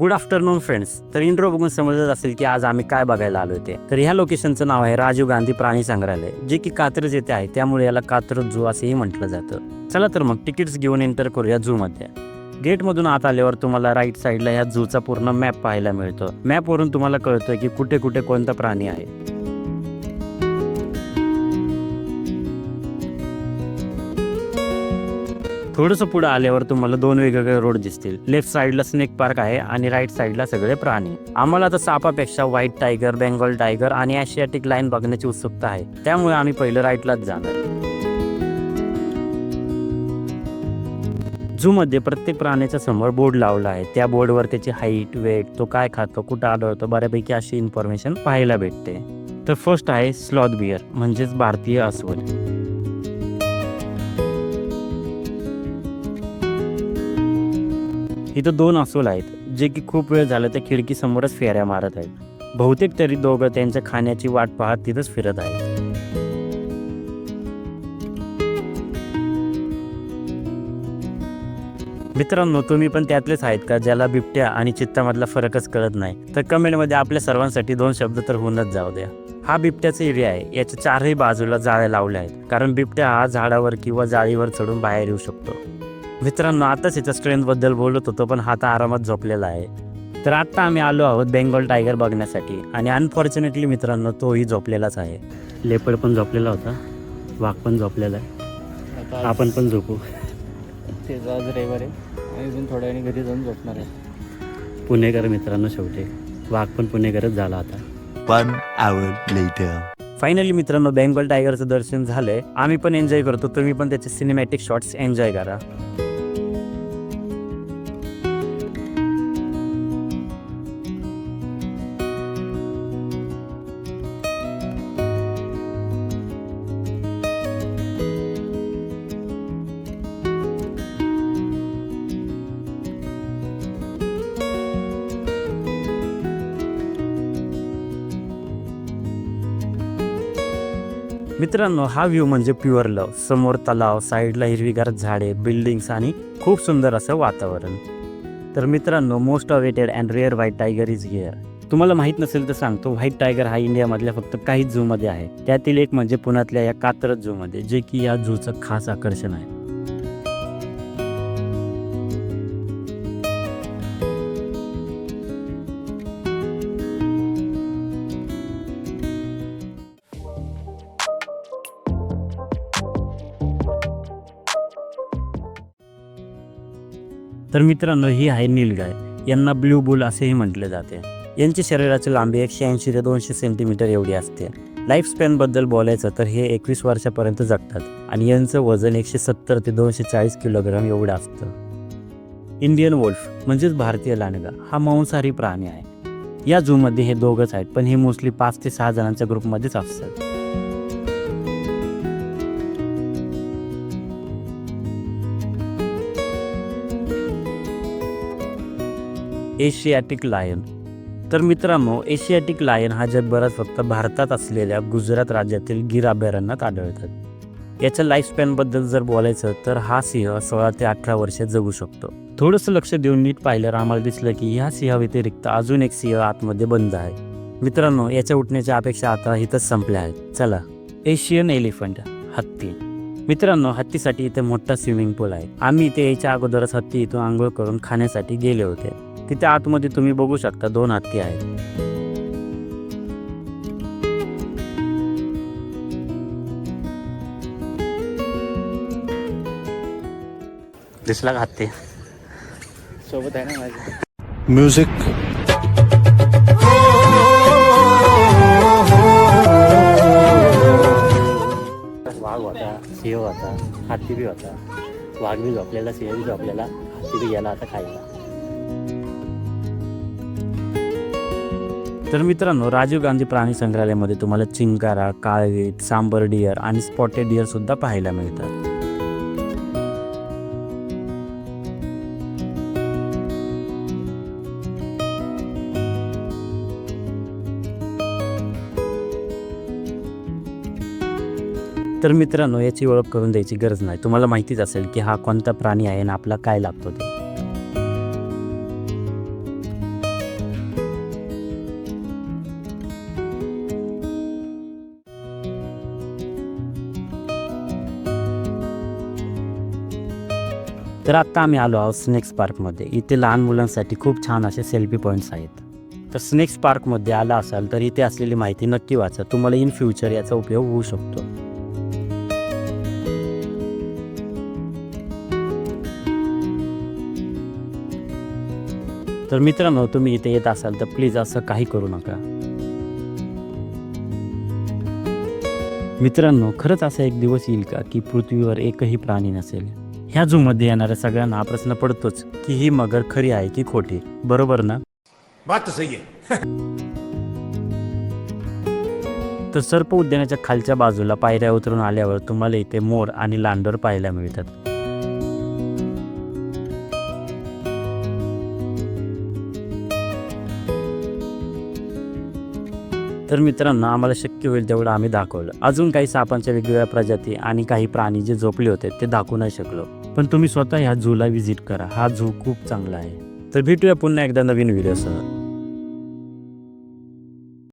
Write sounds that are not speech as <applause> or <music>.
Good afternoon friends तर intro बघून समजत असेल की आज आम्ही काय बघायला आलो होते तर ह्या लोकेशनचं नाव आहे राजीव गांधी प्राणी संग्रहालय जे की कात्रज येथे आहे. त्यामुळे याला कात्रज झू असेही म्हटलं जातं. चला तर मग तिकीट्स घेऊन एंटर करूया झू मध्ये. गेटमधून आत आल्यावर तुम्हाला राईट साईडला ह्या झूचा पूर्ण मॅप पाहायला मिळतो. मॅपवरून तुम्हाला कळतं की कुठे कुठे कोणता प्राणी आहे. थोडंसं पुढे आल्यावर तुम्हाला दोन वेगवेगळे रोड दिसतील. लेफ्ट साईडला स्नेक पार्क आहे आणि राईट साईडला सगळे प्राणी. आम्हाला आता सापापेक्षा व्हाईट टायगर बेंगॉल टायगर आणि आशियाटिक लाईन बघण्याची उत्सुकता आहे. त्यामुळे आम्ही पहिलं राईटलाच जाणार. झू मध्ये प्रत्येक प्राण्याच्या समोर बोर्ड लावला आहे. त्या बोर्डवर त्याची हाईट वेट तो काय खातो कुठं आढळतो बऱ्यापैकी अशी इन्फॉर्मेशन पाहायला भेटते. तर फर्स्ट आहे स्लॉथ बियर म्हणजेच भारतीय अस्वल. इथं दोन अस्वल आहेत जे की खूप वेळ झालं त्या खिडकीसमोरच फेऱ्या मारत आहेत. बहुतेक तरी दोघं त्यांच्या खाण्याची वाट पाहत तिथंच फिरत आहेत. मित्रांनो तुम्ही पण त्यातलेच आहेत का ज्याला बिबट्या आणि चित्तामधला फरकच कळत नाही? तर कमेंटमध्ये आपल्या सर्वांसाठी दोन शब्द तर होऊनच जाऊ द्या. हा बिबट्याचा एरिया आहे याच्या चारही बाजूला जाळ्या लावल्या आहेत कारण बिबट्या हा झाडावर किंवा जाळीवर चढून बाहेर येऊ शकतो. मित्रांनो आताच याच्या स्ट्रेंथबद्दल बोलत होतो पण हा तर आरामात झोपलेला आहे. तर आता आम्ही आलो आहोत बेंगॉल टायगर बघण्यासाठी. आणि अनफॉर्च्युनेटली मित्रांनो तोही झोपलेलाच आहे. लेपड पण झोपलेला होता. वाघ पण झोपलेला आहे. आपण पण झोपू. ते आज रविवार आहे. आणि अजून थोड्या वेळाने घरी जाऊन झोपणार आहे. पुणेकर मित्रांनो शेवटी. वाघ पण पुणेकरच झाला आता. One hour later. फायनली मित्रांनो बेंगॉल टायगरचं दर्शन झालंय. आम्ही पण एन्जॉय करतो. तुम्ही पण त्याचे सिनेमॅटिक शॉट्स एन्जॉय करा. मित्रांनो हा व्ह्यू म्हणजे प्युअर लव समोर तलाव साईडला हिरवीगार झाडे बिल्डिंग्स आणि खूप सुंदर असं वातावरण. तर मित्रांनो most awaited and rare white tiger is here तुम्हाला माहीत नसेल तर सांगतो व्हाईट टायगर हा इंडियामधल्या फक्त काही झूमध्ये आहे. त्यातील एक म्हणजे पुण्यातल्या या कात्रज झूमध्ये जे की या झूचं खास आकर्षण आहे. तर मित्रांनो ही आहे नीलगाय यांना ब्ल्यू बुल असेही म्हटले जाते. यांची शरीराची लांबी एकशे ऐंशी ते दोनशे सेंटीमीटर एवढी असते. लाईफ स्पॅनबद्दल बोलायचं तर हे एकवीस वर्षापर्यंत जगतात आणि यांचं वजन एकशे सत्तर ते दोनशे चाळीस किलोग्राम एवढं असतं. इंडियन वोल्फ म्हणजेच भारतीय लांडगा हा मांसाहारी प्राणी आहे. या झूमध्ये हे दोघंच आहेत पण हे मोस्टली पाच ते सहा जणांच्या ग्रुपमध्येच असतात. Asiatic lion. तर मित्रांनो एशियाटिक लायन हा जगभरात फक्त भारतात असलेल्या गुजरात राज्यातील गिर अभयारण्यात आढळतात याच्या लाईफ स्पॅनबद्दल जर बोलायचं तर हा सिंह सोळा ते अठरा वर्षे जगू शकतो. थोडंसं लक्ष देऊन नीट पाहिल्यावर आम्हाला दिसलं की ह्या सिंहाव्यतिरिक्त अजून एक सिंह आतमध्ये बंद आहे. मित्रांनो याच्या उठण्याच्या अपेक्षा आता इथंच संपल्या आहेत. चला एशियन एलिफंट हत्ती. मित्रांनो हत्तीसाठी इथे मोठा स्विमिंग पूल आहे. आम्ही इथे यायच्या अगोदरच हत्ती इथून आंघोळ करून खाण्यासाठी गेले होते. तिथे आतमध्ये तुम्ही बघू शकता दोन हत्ती आहेत. दिसला का हत्ती? सोबत आहे ना माझ्या Music. वाघ होता सिंह होता हत्ती बी होता. वाघ बी झोपलेला सिंह बी झोपलेला हत्ती बी गेला आता खायला. तर मित्रांनो राजीव गांधी प्राणी संग्रहालयामध्ये तुम्हाला चिंकारा काळवीट सांबर डिअर आणि स्पॉटेड डिअर सुद्धा पाहायला मिळतात. तर मित्रांनो याची ओळख करून द्यायची गरज नाही. तुम्हाला माहितीच असेल की हा कोणता प्राणी आहे आणि आपला काय लागतो ते. तर आत्ता आम्ही आलो आहोत स्नेक्स पार्कमध्ये. इथे लहान मुलांसाठी खूप छान असे सेल्फी पॉईंट्स आहेत. तर स्नेक्स पार्कमध्ये आला असाल तर इथे असलेली माहिती नक्की वाचा. तुम्हाला इन फ्युचर याचा उपयोग होऊ शकतो. तर मित्रांनो तुम्ही इथे येत असाल तर प्लीज असं काही करू नका. मित्रांनो खरंच असा एक दिवस येईल का की पृथ्वीवर एकही प्राणी नसेल? ह्या झूमध्ये येणाऱ्या सगळ्यांना हा प्रश्न पडतोच की ही मगर खरी आहे की खोटी? बरोबर ना? बात सही है <laughs> तर सर्प उद्यानाच्या खालच्या बाजूला पायऱ्या उतरून आल्यावर तुम्हाला इथे मोर आणि लांडोर पाहायला मिळतात. तर मित्रांनो आम्हाला शक्य होईल तेवढं आम्ही दाखवलं. अजून काही सापांच्या वेगवेगळ्या प्रजाती आणि काही प्राणी जे झोपले होते ते दाखवू नाही शकलो. पण तुम्ही स्वतः ह्या झूला व्हिजिट करा. हा झू खूप चांगला आहे. तर भेटूया पुन्हा एकदा नवीन व्हिडिओसह.